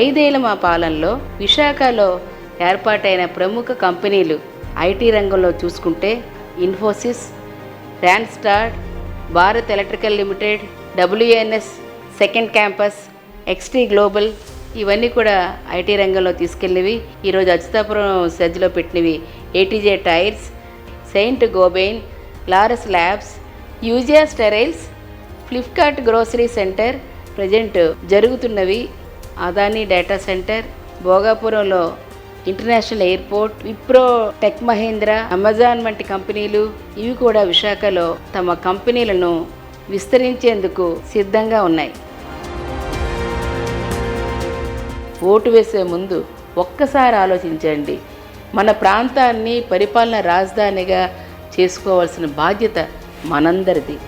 ఐదేళ్ళ మా పాలనలో విశాఖలో ఏర్పాటైన ప్రముఖ కంపెనీలు ఐటీ రంగంలో చూసుకుంటే Infosys ర్యాన్స్టార్ Bharat electrical limited WNS second campus XT global ఇవన్నీ కూడా ఐటీ రంగంలో తీసుకెళ్ళినవి. ఈరోజు అచ్యుతాపురం సెజ్లో పెట్టినవి ATG tyres Saint Gobain Laurus labs Eugia steriles Flipkart grocery centre present జరుగుతున్నవి. Adani data centre భోగాపురంలో international airport Wipro tech Mahindra Amazon వంటి కంపెనీలు ఇవి కూడా విశాఖలో తమ కంపెనీలను విస్తరించేందుకు సిద్ధంగా ఉన్నాయి. ఓటు వేసే ముందు ఒక్కసారి ఆలోచించండి. మన ప్రాంతాన్ని పరిపాలన రాజధానిగా చేసుకోవాల్సిన బాధ్యత మనందరిది.